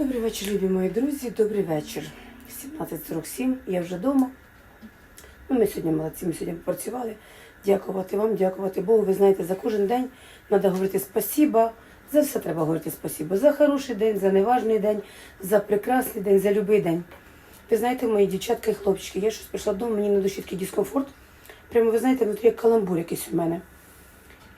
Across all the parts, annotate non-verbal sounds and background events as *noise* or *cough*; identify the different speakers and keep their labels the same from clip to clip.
Speaker 1: Добрий вечір, любі мої друзі. Добрий вечір. 17.47, я вже вдома. Ну, ми сьогодні молодці, ми сьогодні попрацювали. Дякувати вам, дякувати Богу. Ви знаєте, за кожен день треба говорити спасіба. За все треба говорити спасіба. За хороший день, за неважний день, за прекрасний день, за будь-який день. Ви знаєте, мої дівчатка і хлопчики, я щось прийшла додому, мені на душі такий дискомфорт. Прямо, ви знаєте, внутрі як каламбур якийсь у мене.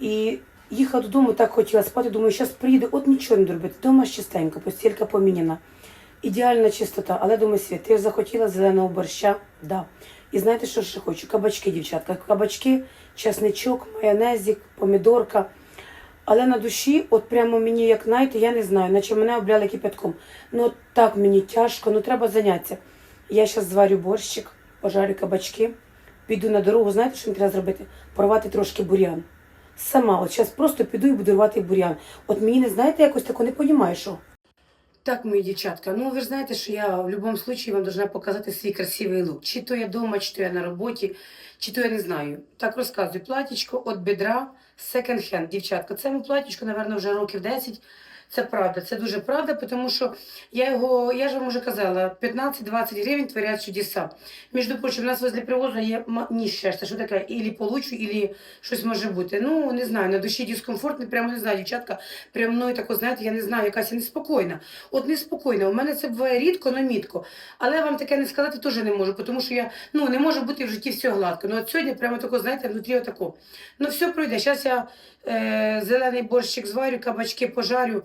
Speaker 1: І їхала додому, так хотіла спати. Думаю, зараз приїду, от нічого не доробити. Дома чистенько, постілька поміняна. Ідеальна чистота. Але думаю, Світ, ти ж захотіла зеленого борща? Да. І знаєте, що ще хочу? Кабачки, дівчатка. Кабачки, чесничок, майонезик, помідорка. Але на душі, от прямо мені, як знаєте, я не знаю, наче мене обляли кипятком. Ну от так мені тяжко, ну треба зайнятися. Я зараз зварю борщик, пожарю кабачки, піду на дорогу. Знаєте, що мені треба зробити? Порвати трошки бур'ян. Сама, от зараз просто піду і буду рвати бур'ян. От мені не знаєте, якось тако не розумію, що. Так, мої дівчатка, ну ви ж знаєте, що я в будь-якому випадку вам должна показати свій красивий лук. Чи то я вдома, чи то я на роботі, чи то я не знаю. Так розказую. Платічко від бедра, секонд-хенд, дівчатка. Це моє мабуть, вже років 10. Це правда, це дуже правда, тому що я його, я ж вам вже казала, 15-20 гривень творять чудеса. Між прочим, у нас возле привозу є ніж що таке, ілі получу, ілі щось може бути. Ну, не знаю, на душі дискомфортно, прямо не знаю, дівчатка, прямо мною тако, знаєте, я не знаю, якась я неспокійна. От неспокійна. У мене це буває рідко, но мітко. Але вам таке не сказати теж не можу, тому що я ну, не може бути в житті все гладко. Ну от сьогодні прямо тако, знаєте, внутрі отако. Ну все пройде. Зараз я е, зелений борщик зварю, кабачки пожарю,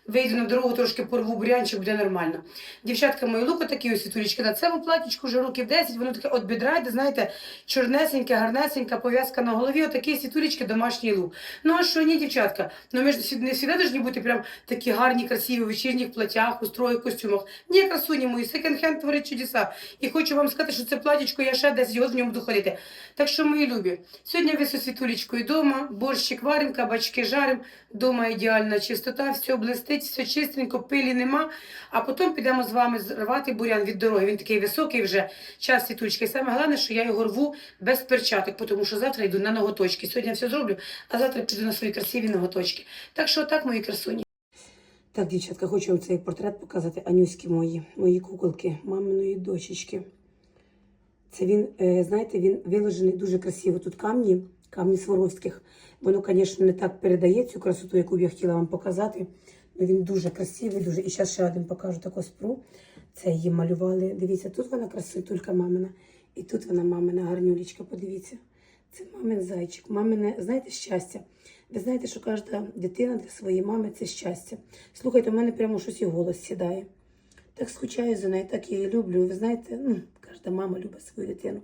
Speaker 1: вийду на дорогу, трошки порву бурянчик, буде нормально. Дівчатка мої лук такі ось світулечки. Да, це платічку вже років 10, воно таке от бедра, йде, знаєте, чорнесеньке, гарнесенька, пов'язка на голові, отакі світулечки, домашній лук. Ну а що ні, дівчатка? Ну ми ж не завжди повинні бути прям такі гарні, красиві в вечірніх платях, у строї, костюмах. Ні, красуні мої, секонд-хенд творить чудеса. І хочу вам сказати, що це платічко, я ще 10 років в ньому буду ходити. Так що, мої любі, сьогодні ви зі світулечкою вдома, борщик варим, кабачки жарим, вдома ідеальна чистота, все блистить, все чистенько, пилі нема. А потім підемо з вами зривати бурян від дороги. Він такий високий вже, час світулечки. І саме головне, що я його рву без перчаток, тому що завтра йду на ноготочки. Сьогодні я все зроблю, а завтра піду на свої красиві ноготочки. Так що так, мої красуні. Так, дівчатка, хочу вам цей портрет показати. Анюські мої, мої куколки, маминої дочечки. Це він, е, знаєте, він виложений дуже красиво. Тут камні, камні Сваровських. Воно, звісно, не так передає цю красоту, яку б я хотіла вам показати. Ну, він дуже красивий, дуже. І зараз ще один покажу таку спру. Це її малювали. Дивіться, тут вона красотулька мамина. І тут вона мамина гарнюлечка, подивіться. Це мамин зайчик, мамине, знаєте, щастя. Ви знаєте, що кожна дитина для своєї мами це щастя. Слухайте, у мене прямо щось і голос сідає. Так скучаю за нею, так я її люблю. Ви знаєте, кожна мама любить свою дитину.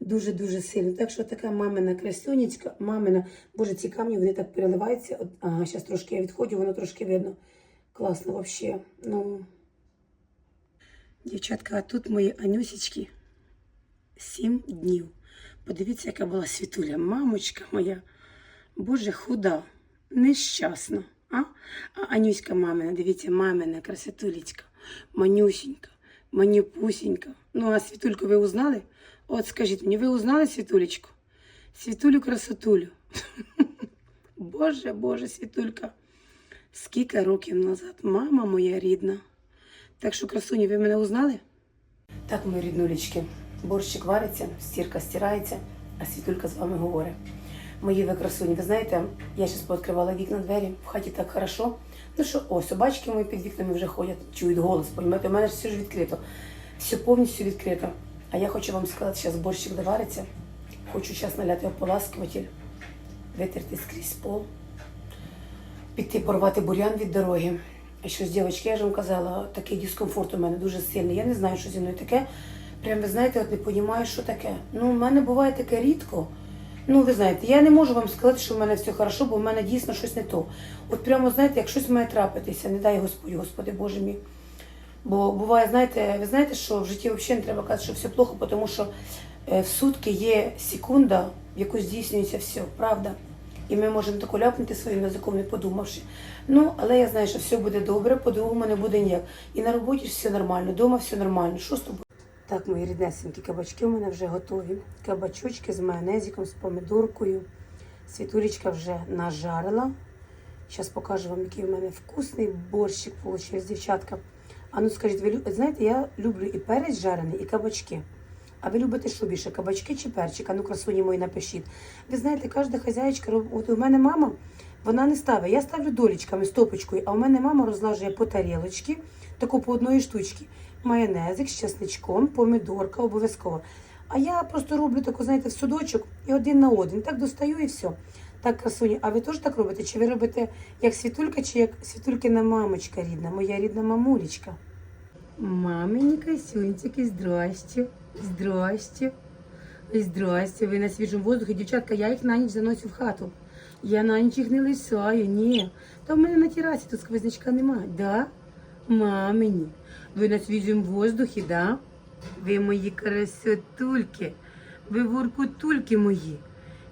Speaker 1: Дуже-дуже сильно. Так що така мамина красунечка, мамина, боже, ці камні вони так переливаються. От, ага, зараз трошки я відходжу, воно трошки видно. Класно взагалі. Ну. Дівчатка, а тут мої анюсічки сім днів. Подивіться, яка була світуля. Мамочка моя, боже, худа, нещасна. А, а Анюська мамина, дивіться, мамина красотулечка, манюсінька, манюпусінька. Ну, а світульку ви узнали? От скажіть мені, ви узнали світулечку? Світулю красотулю. *laughs* Боже, Боже, світулька. Скільки років назад, мама моя рідна. Так що, красуні, ви мене узнали? Так, мої ріднулечки, борщик вариться, стірка стирається, а світулька з вами говорить. Мої ви красуні, ви знаєте, я зараз пооткривала вікна двері, в хаті так хорошо. Ну що, о, собачки мої під вікнами вже ходять, чують голос, понімаєте, у мене ж все ж відкрито. Все повністю відкрито. А я хочу вам сказати, зараз борщик довариться. Хочу зараз наляти ополаскуватель, витерти скрізь пол, піти порвати бурян від дороги. І щось, дівчатки, я ж вам казала, такий дискомфорт у мене дуже сильний. Я не знаю, що зі мною таке. Прям ви знаєте, от не розумію, що таке. Ну, у мене буває таке рідко. Ну, ви знаєте, я не можу вам сказати, що в мене все хорошо, бо в мене дійсно щось не то. От прямо, знаєте, як щось має трапитися, не дай Господь, Господи Боже мій. Бо буває, знаєте, ви знаєте, що в житті взагалі не треба казати, що все плохо, тому що е, в сутки є секунда, в яку здійснюється все, правда? І ми можемо тако ляпнути своїм язиком, не подумавши. Ну, але я знаю, що все буде добре, по-другому не буде ніяк. І на роботі все нормально, вдома все нормально. Що з тобою? Так, мої ріднесенькі кабачки у мене вже готові. Кабачочки з майонезиком, з помідоркою. Світулечка вже нажарила. Зараз покажу вам, який у мене вкусний борщик вийшов, дівчатка. А ну скажіть, ви знаєте, я люблю і перець жарений, і кабачки. А ви любите що більше, кабачки чи перчик? А ну, красуні мої, напишіть. Ви знаєте, кожна хазяєчка роб... От у мене мама, вона не ставить. Я ставлю долічками, стопочкою, а у мене мама розлажує по тарілочці, таку по одної штучці. Майонезик з чесничком, помідорка обов'язково. А я просто роблю таку, знаєте, в судочок і один на один. Так достаю і все. Так, красуні, а ви теж так робите? Чи ви робите як світулька, чи як світулькина мамочка рідна, моя рідна мамулечка? Мамині косюнчики, здрасте, здрасте. Здрасте, ви на свіжому воздухі. Дівчатка, я їх на ніч заношу в хату. Я на ніч їх не лишаю, ні. Та в мене на терасі тут сквознячка немає. Да? Мамині, ви на свіжому воздухі, да? Ви мої красотульки, ви воркутульки мої.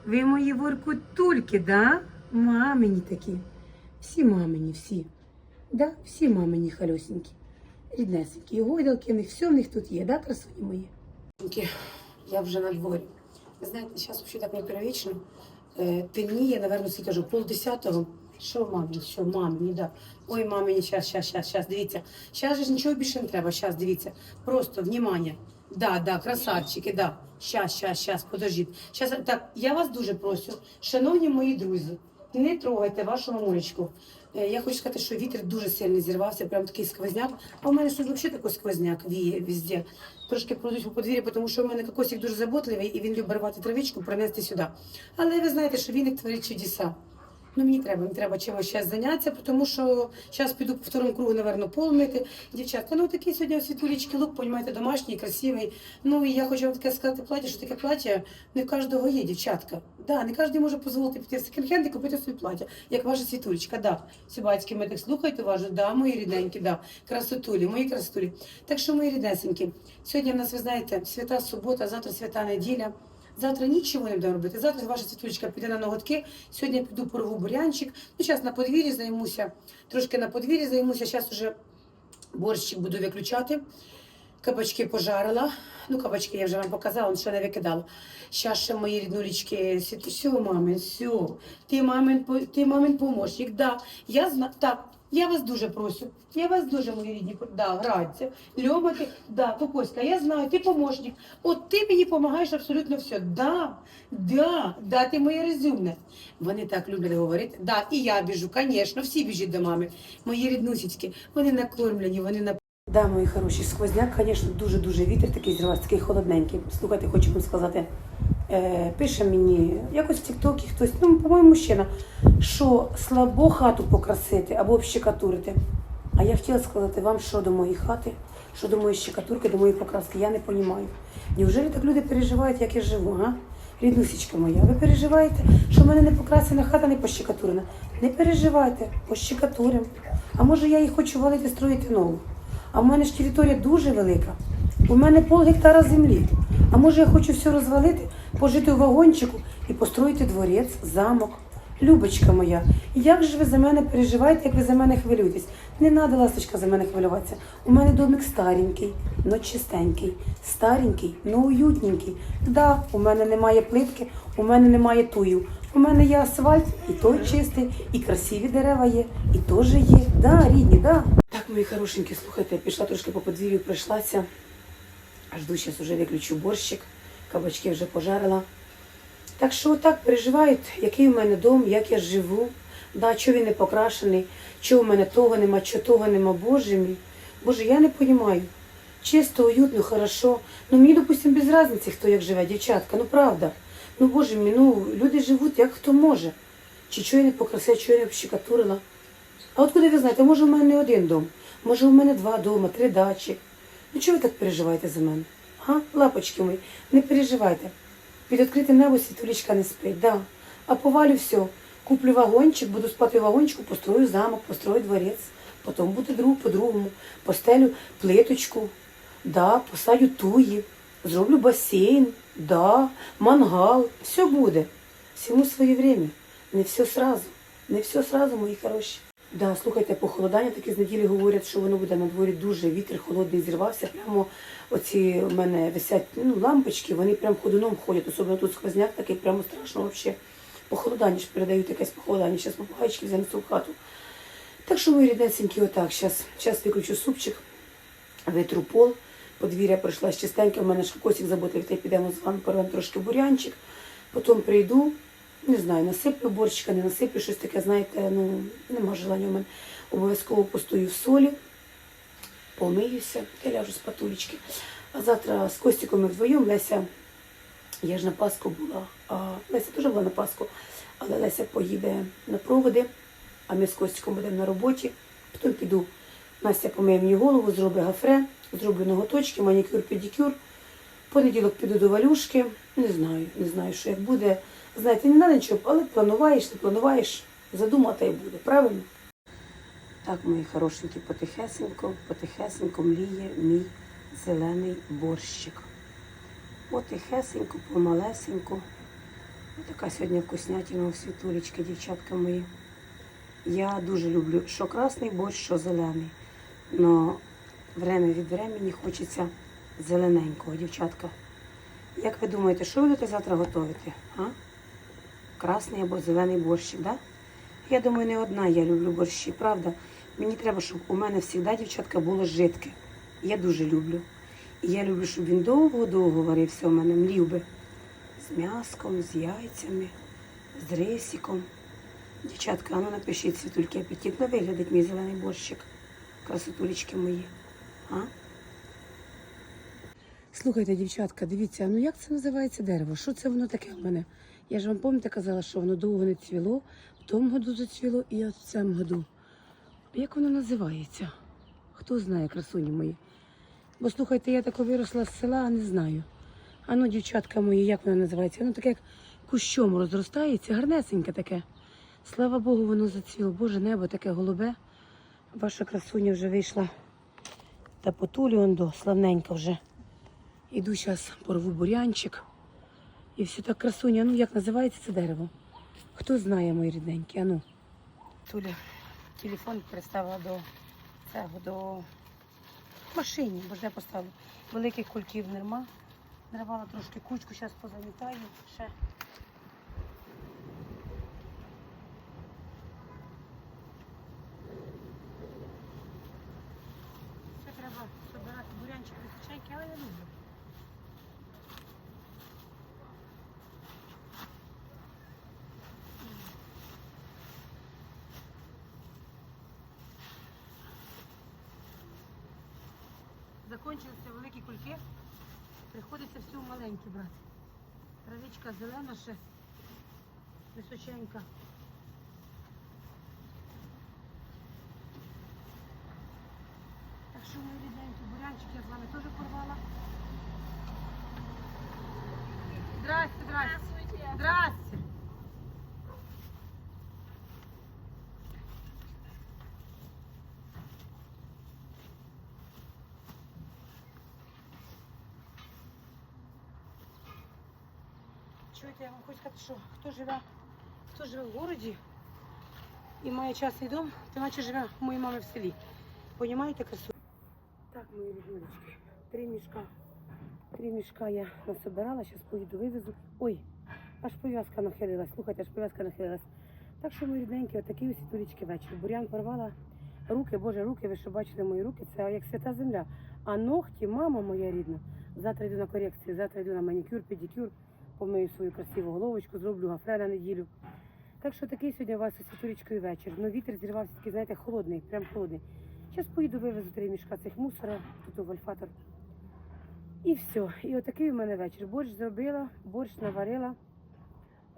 Speaker 1: Ви мої воркутульки, да? Мамині такі. Всі мамині, всі. Да? Всі мамині халюсенькі. Ріднесенькі. Гойдалки в них, все в них тут є, да, красуні мої? Я вже на дворі. Ви знаєте, зараз взагалі так непривично. Е, темніє, напевно, скільки вже пол десятого. Що мамі, що мамі, да. Ой, мамі, щас, щас, щас, щас, дивіться. Щас же ж нічого більше не треба, щас, дивіться. Просто, внимание. Да, да, красавчики, да. Щас, щас, щас, подождіть. Щас, так, я вас дуже прошу, шановні мої друзі, не трогайте вашу мамулечку. Е, Я хочу сказати, що вітер дуже сильно зірвався, прям такий сквозняк. А у мене тут взагалі такий сквозняк віє везде. Трошки пройдуть по подвір'ю, тому що у мене кокосик дуже заботливий і він любить рвати травичку, принести сюди. Але ви знаєте, що він творить чудеса. Ну, мені треба, мені треба чимось зараз зайнятися, тому що зараз піду по второму кругу, напевно, пол мити. Дівчатка, ну такий сьогодні світулічки лук, понімаєте, домашній, красивий. Ну і я хочу вам таке сказати плаття, що таке плаття не кожного є, дівчатка. Да, не кожен може дозволити піти в секонд-хенд і купити собі плаття, як ваша світулечка. Да. Всі батьки ми так слухайте уважно, да, мої рідненькі, да, красотулі, мої красотулі. Так що, мої ріднесенькі, сьогодні в нас, ви знаєте, свята субота, завтра свята неділя. Завтра нічого не будемо робити. Завтра ваша світулечка піде на ноготки. Сьогодні я піду порву бурянчик. Ну, зараз на подвір'ї займуся. Трошки на подвір'ї займуся. Зараз уже борщик буду виключати. Кабачки пожарила. Ну, кабачки я вже вам показала, ще не викидала. Зараз ще мої ріднулічки, все, мамин, все. Ти мамин, ти мамин помощник. Да, я зна... Так, я вас дуже прошу. Я вас дуже, мої рідні, да, граться. Льомати, да, Кокоська, я знаю, ти помощник. От ти мені допомагаєш абсолютно все. Да, да, да, ти моє розумне. Вони так люблять говорити. Да, і я біжу, звісно, всі біжать до мами. Мої ріднусічки, вони накормлені, вони на Да, мої хороші, сквозняк, звісно, дуже-дуже вітер такий зривався, такий холодненький. Слухайте, хочу вам сказати. Е, пише мені якось в Тіктокі хтось, ну, по-моєму, мужчина, що слабо хату покрасити або общекатурити. А я хотіла сказати вам, що до моєї хати, що до моєї щекатурки, до моєї покраски, я не розумію. Неужели так люди переживають, як я живу, а? Ріднусічка моя, ви переживаєте, що в мене не покрасена хата, не пощекатурена? Не переживайте, пощекатурим. А може я її хочу валити, строїти нову? А в мене ж територія дуже велика. У мене пол гектара землі. А може я хочу все розвалити, пожити у вагончику і построїти дворець, замок. Любочка моя, як же ви за мене переживаєте, як ви за мене хвилюєтесь? Не треба, ласточка, за мене хвилюватися. У мене домик старенький, но чистенький, старенький, но уютненький. Да, у мене немає плитки, у мене немає тую. У мене є асфальт, і той чистий, і красиві дерева є, і теж є. Да, рідні, да. Так, мої хорошенькі, слухайте, я пішла трошки по подвір'ю, пройшлася. Жду, зараз уже виключу борщик, кабачки вже пожарила. Так що так переживають, який у мене дом, як я живу, да, чого він не покрашений, чого у мене того нема, чого того нема, Боже мій. Боже, я не розумію. Чисто, уютно, хорошо. Ну мені, допустим, без різниці, хто як живе, дівчатка, ну правда. Ну Боже мій, ну люди живуть як хто може. Чи чого я не покрасила, чого я не общикатурила. А от куди ви знаєте, може у мене не один дом, може у мене два дома, три дачі. Ну чого ви так переживаєте за мене? Га? Лапочки мої, не переживайте. Під відкритим небо світулічка не спить, да. А повалю все. Куплю вагончик, буду спати в вагончику, построю замок, построю дворець. Потім буде друг по-другому. Постелю плиточку, да, посадю туї, зроблю басейн, да, мангал. Все буде. Всьому своє время. Не все сразу. Не все сразу, мої хороші. Да, слухайте, похолодання такі з неділі говорять, що воно буде на дворі дуже вітер холодний зірвався. Прямо оці в мене висять ну, лампочки, вони прям ходуном ходять, особливо тут сквозняк такий, прямо страшно взагалі. Похолодання ж передають якесь похолодання. Зараз попугайчиків занесу в хату. Так що мої ріднесенькі, отак, зараз, виключу супчик. витру пол. Подвір'я пройшла чистеньке, в мене ж косик заботив, та й підемо з вами порвемо трошки бурянчик. Потім прийду, не знаю, насиплю борщика, не насиплю, щось таке, знаєте, ну, нема желання у мене. Обов'язково постою в солі, помиюся, та ляжу з патулечки. А завтра з Костіком ми вдвоєм Леся, я ж на Пасху була, а Леся теж була на Пасху, але Леся поїде на проводи, а ми з Костіком будемо на роботі. Потім піду, Настя помиє мені голову, зроблю гафре, зроблю ноготочки, манікюр, педикюр. Понеділок піду до Валюшки. Не знаю, не знаю, що як буде. Знаєте, не треба нічого, але плануваєш, не плануваєш, задумати і буде, правильно? Так, мої хорошенькі, потихесенько, потихесенько мліє мій зелений борщик. Потихесенько, помалесенько. Ось така сьогодні вкуснятина у світулечки, дівчатка мої. Я дуже люблю що красний борщ, що зелений. Но время від времени хочеться зелененького, дівчатка. Як ви думаєте, що будете завтра готувати? А? Красний або зелений борщик, да? Я думаю, не одна я люблю борщі, правда? Мені треба, щоб у мене завжди, дівчатка, було жидке. Я дуже люблю. І я люблю, щоб він довго-довго варився у мене, млів би. З м'яском, з яйцями, з рисиком. Дівчатка, а ну напишіть світульки апетитно виглядить мій зелений борщик. Красотулечки мої. А? Слухайте, дівчатка, дивіться, ну як це називається дерево? Що це воно таке в мене? Я ж вам пам'ятаєте, казала, що воно довго не цвіло, в тому году зацвіло і от в цьому году. Як воно називається? Хто знає, красуні мої? Бо слухайте, я тако виросла з села, а не знаю. А ну, дівчатка мої, як воно називається? Воно таке як кущом розростається, гарнесеньке таке. Слава Богу, воно зацвіло. Боже, небо таке голубе. Ваша красуня вже вийшла та потулі он до славненька вже. Іду зараз порву бурянчик. І все так красуня. Ну як називається це дерево? Хто знає, мої рідненькі? Ану. Туля телефон приставила до цього до машині, бо ж де поставлю. Великих кульків нема. Нарвала трошки кучку, зараз позамітаю. Ще. Це треба збирати бурянчик височенький, але я люблю. Закончилися великі кульки, приходиться все в маленькі брати. Травичка зелена ще, височенька. Так що мої рідненькі бурянчик я з вами теж порвала. Здрасте, здрасте. Здрасте. Сказати, що хто живе, хто живе в городі і має частний дом, то наче живе у моєї мами в селі. Понімаєте красу? Так, мої ріднулечки, три мішка. Три мішка я насобирала, зараз поїду, вивезу. Ой, аж пов'язка нахилилась, слухайте, аж пов'язка нахилилась. Так що, мої рідненькі, отакі ось турічки вечір. Бурян порвала руки, боже, руки, ви що бачили мої руки, це як свята земля. А ногті, мама моя рідна, завтра йду на корекцію, завтра йду на манікюр, педикюр, помию свою красиву головочку, зроблю гафре на неділю. Так що такий сьогодні у вас ось турічкою вечір. Ну вітер зірвався такий, знаєте, холодний, прям холодний. Зараз поїду вивезу три мішка цих мусора, тут в альфатор. І все. І отакий у мене вечір. Борщ зробила, борщ наварила,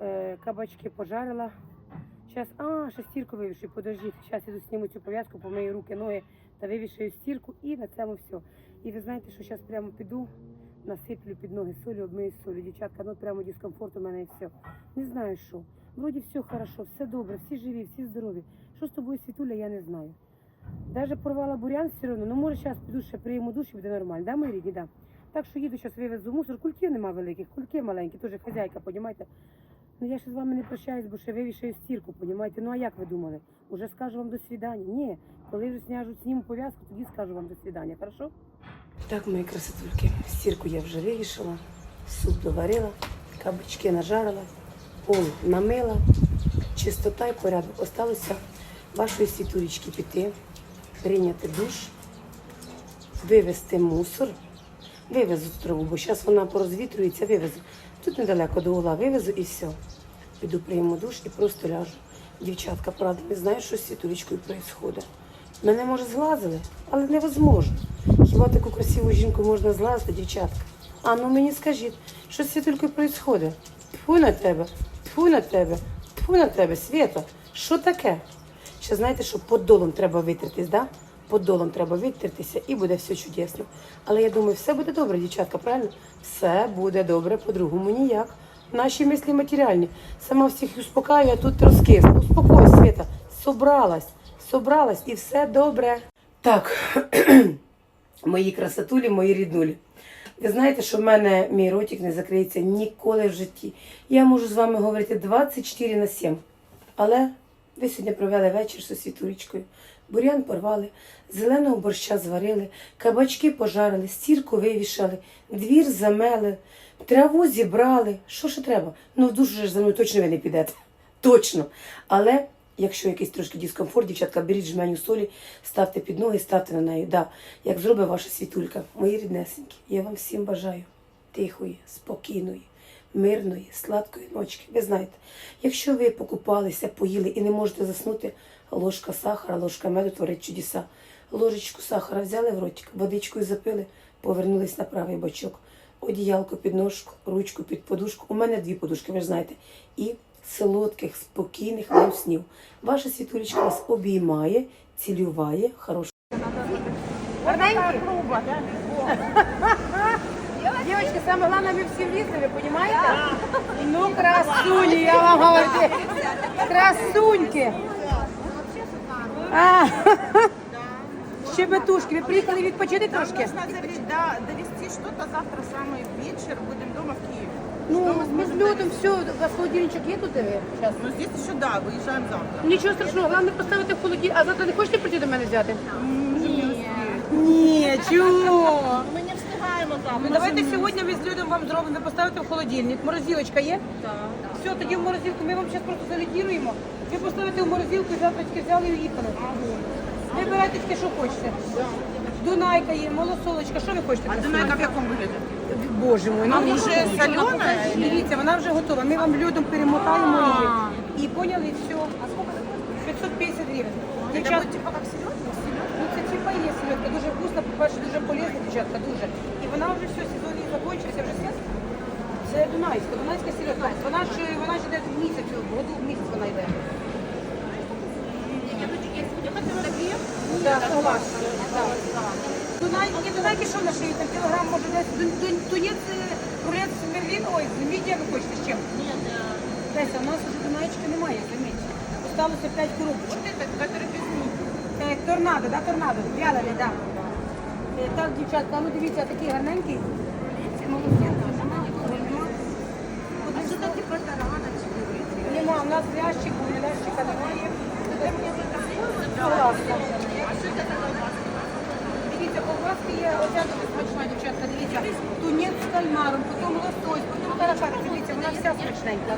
Speaker 1: е, кабачки пожарила. Зараз, а, ще стірку вивішую, подождіть. Зараз іду зніму цю пов'язку, помию руки, ноги та вивішую стірку і на цьому все. І ви знаєте, що зараз прямо піду, насиплю під ноги солі, обмию солі. Дівчатка, ну прямо дискомфорт у мене і все. Не знаю що. Вроді все хорошо, все добре, всі живі, всі здорові. Що з тобою, Світуля, я не знаю. Даже порвала бурян все одно, ну може зараз піду ще прийму душ і буде нормально, да, мої рідні, да. Так що їду, зараз вивезу мусор, кульків нема великих, кульки маленькі, теж хазяйка, понімаєте. Ну я ще з вами не прощаюсь, бо ще вивішаю стірку, понімаєте. Ну а як ви думали? Уже скажу вам до свидання. Ні, коли вже сняжу, сніму пов'язку, тоді скажу вам до свидання, хорошо? Так, мої красотульки, стірку я вже вивішала, суп доварила, кабачки нажарила, пол намила, чистота і порядок. Осталося вашої світулечки піти, прийняти душ, вивезти мусор. Вивезу траву, бо зараз вона порозвітрюється, вивезу. Тут недалеко до угла вивезу і все. Піду прийму душ і просто ляжу. Дівчатка, правда, не знаю, що з світулечкою відбувається. Мене, може, зглазили, але невозможно. Хіба таку красиву жінку можна зглазити, дівчатка? А ну мені скажіть, що з світулькою відбувається? Тьфу на тебе, тьфу на тебе, тьфу на тебе, Свята. Що таке? Ще знаєте, що подолом треба витертись, да? Подолом треба витертися і буде все чудесно. Але я думаю, все буде добре, дівчатка, правильно? Все буде добре, по-другому ніяк. Наші мислі матеріальні. Сама всіх успокаюю, а тут розкисла. Успокойся, Света. Собралась, собралась і все добре. Так, мої красотулі, мої ріднулі. Ви знаєте, що в мене мій ротик не закриється ніколи в житті. Я можу з вами говорити 24 на 7. Але ви сьогодні провели вечір зі світулечкою. Бурян порвали, зеленого борща зварили, кабачки пожарили, стірку вивішали, двір замели, траву зібрали. Що ще треба? Ну, в душу ж за мною точно ви не підете. Точно. Але якщо якийсь трошки дискомфорт, дівчатка, беріть жменю солі, ставте під ноги, ставте на неї. Да, як зробить ваша світулька, мої ріднесенькі, я вам всім бажаю тихої, спокійної, мирної, сладкої ночки. Ви знаєте, якщо ви покупалися, поїли і не можете заснути, ложка сахара, ложка меду творить чудеса. Ложечку сахара взяли в ротик, водичкою запили, повернулись на правий бочок. Одіялко під ножку, ручку під подушку. У мене дві подушки, ви ж знаєте. І солодких, спокійних вам снів. Ваша світулечка вас обіймає, цілюває, хорошого. Гарненькі? Девочки, самое главное, мы все влезли, вы понимаете? Ну, красуни, я вам говорю. Красуньки. А, щебетушки, ви приїхали відпочити трошки?
Speaker 2: Нужно заве- да, довести что-то завтра самый вечер. Будем дома в Киеве.
Speaker 1: Ну, ми з людом все, вас холодильничок є тут, зараз?
Speaker 2: Но здесь еще да, выезжаем завтра.
Speaker 1: Нічого страшного, головне поставити в холодильник. А завтра не хочете прийти до мене взяти?
Speaker 3: Ні, чого?
Speaker 2: Мы не встигаем завтра.
Speaker 3: Ну давайте сьогодні ми з людям вам зробимо, ви поставите в холодильник. Морозилочка є? Все, тоді в морозилку. Ми вам зараз просто залідіруємо. Ви поставите в морозилку і завтра тільки взяли і уїхали. Вибирайте тільки, що хочете. Дунайка є, малосолочка, що ви хочете?
Speaker 2: А Дунайка в якому вигляді?
Speaker 3: Боже мой,
Speaker 2: А
Speaker 3: ну
Speaker 2: вже солена?
Speaker 3: Дивіться, вона вже готова. Ми вам людям перемотаємо її. І поняли, і все. А скільки? 550 гривень. Дівчат,
Speaker 2: будет типа как селедка?
Speaker 3: Ну, це типа є селедка, дуже вкусна, по-перше, дуже полезна, дівчатка, дуже. І вона вже все, сезон її закінчився, вже свят. Це Дунайська, Дунайська селедка. Вона ж, вона ж йде в місяць, в году в місяць вона йде.
Speaker 2: Я хотела такие.
Speaker 3: Так, согласна. Дунайки, Дунайки що на шиї? Там кілограм може десь. Дун- дун- Тунець, крулець, мерлін, ой, мідія ви хочете з чим?
Speaker 2: Нет,
Speaker 3: Леся, у нас вже Дунаєчки немає, заміть. Осталося 5 коробочок.
Speaker 2: это, который без муки.
Speaker 3: Е, Торнадо, да, торнадо, вялили, да. Е, Так, дівчатка, ну дивіться, такий гарненький.
Speaker 2: А что-то типа тараночки.
Speaker 3: Нема, у нас лящик, був, лящика немає. Согласна. Дивіться, є, оця дуже смачна, дівчатка, дивіться. Тунець з кальмаром, потім лосось, потім каракатиця, дивіться, вона вся смачненька.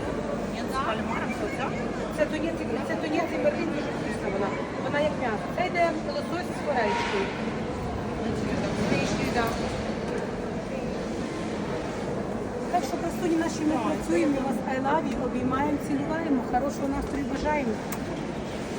Speaker 2: Нет, с кальмаром все, да?
Speaker 3: Це тунець, це тунець і мерлін дуже вкусна вона. Вона як м'ясо. Це йде лосось з да. Так що красуні наші ми працюємо, ми вас I love you, обіймаємо, цілюємо, хорошого настрою бажаємо.